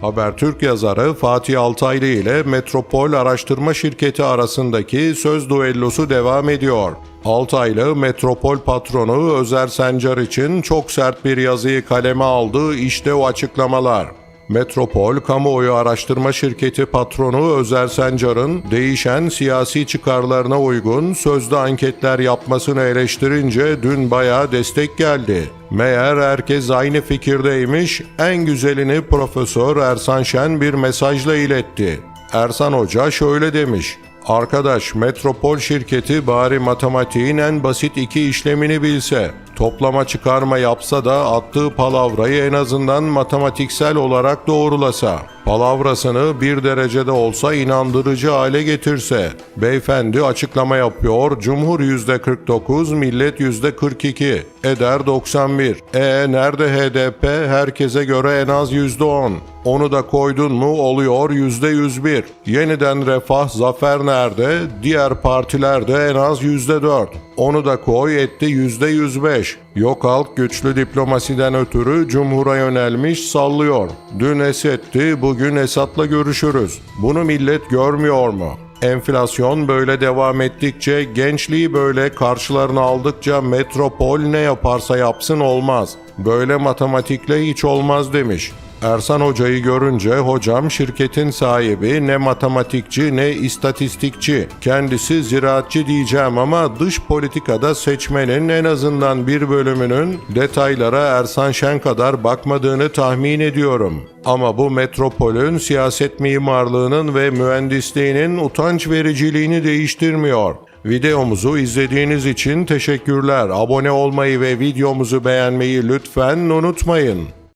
Habertürk yazarı Fatih Altaylı ile Metropol Araştırma Şirketi arasındaki söz duellosu devam ediyor. Altaylı, Metropol patronu Özer Sencar için çok sert bir yazıyı kaleme aldı, işte o açıklamalar. Metropol Kamuoyu Araştırma Şirketi patronu Özer Sencar'ın değişen siyasi çıkarlarına uygun sözde anketler yapmasını eleştirince dün bayağı destek geldi. Meğer herkes aynı fikirdeymiş, en güzelini Profesör Ersan Şen bir mesajla iletti. Ersan Hoca şöyle demiş. Arkadaş Metropol şirketi bari matematiğin en basit iki işlemini bilse, toplama çıkarma yapsa da attığı palavrayı en azından matematiksel olarak doğrulasa, palavrasını bir derecede olsa inandırıcı hale getirse. Beyefendi açıklama yapıyor, Cumhur %49, millet %42, eder 91. E nerede HDP? Herkese göre en az %10. Onu da koydun mu oluyor %101. Yeniden Refah Zafer nerede? Diğer partilerde en az %4. Onu da koy etti %105. Yok halk güçlü diplomasiden ötürü Cumhur'a yönelmiş sallıyor. Dün Esed'ti bugün Esad'la görüşürüz. Bunu millet görmüyor mu? Enflasyon böyle devam ettikçe, gençliği böyle karşılarına aldıkça metropol ne yaparsa yapsın olmaz. Böyle matematikle hiç olmaz demiş. Ersan Hoca'yı görünce hocam şirketin sahibi ne matematikçi ne istatistikçi. Kendisi ziraatçı diyeceğim ama dış politikada seçmenin en azından bir bölümünün detaylara Ersan Şen kadar bakmadığını tahmin ediyorum. Ama bu metropolün siyaset mimarlığının ve mühendisliğinin utanç vericiliğini değiştirmiyor. Videomuzu izlediğiniz için teşekkürler. Abone olmayı ve videomuzu beğenmeyi lütfen unutmayın.